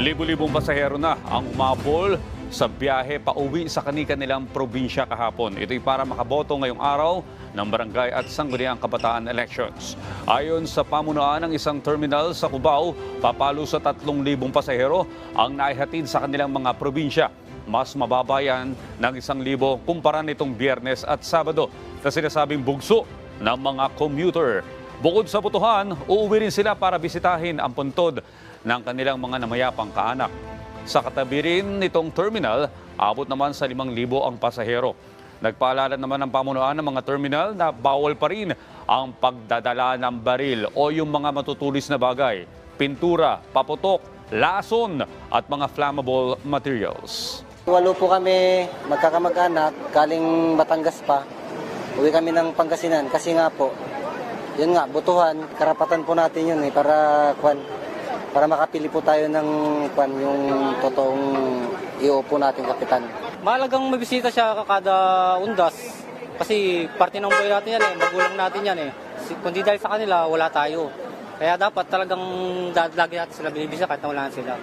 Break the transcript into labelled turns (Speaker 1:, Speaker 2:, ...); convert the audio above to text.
Speaker 1: Libo-libong pasahero na ang umabol sa biyahe pauwi sa kanilang probinsya kahapon. Ito'y para makaboto ngayong araw ng barangay at sangguniang kabataan elections. Ayon sa pamunuan ng isang terminal sa Cubao, papalo sa 3,000 pasahero ang naihatid sa kanilang mga probinsya. Mas mababa yan ng 1,000 kumpara nitong biyernes at sabado na sinasabing bugso ng mga commuter. Bukod sa botohan, uuwi rin sila para bisitahin ang puntod ng kanilang mga namayapang kaanak. Sa katabi rin nitong terminal, abot naman sa 5,000 ang pasahero. Nagpaalala naman ng pamunuan ng mga terminal na bawal pa rin ang pagdadala ng baril o yung mga matutulis na bagay, pintura, paputok, lason at mga flammable materials.
Speaker 2: Walo po kami magkakamag-anak, galing Batangas pa. Uwi kami ng Pangasinan kasi nga po, yun nga, butuhan, karapatan po natin yun eh, para, kwan, para makapili po tayo ng kwan, yung totoong iupo natin kapitan.
Speaker 3: Mahalagang mabisita siya kada undas kasi parte ng buhay natin yan eh, magulang natin yan eh. Kundi dahil sa kanila, wala tayo. Kaya dapat talagang lagi natin sila binibisa kahit na wala sila.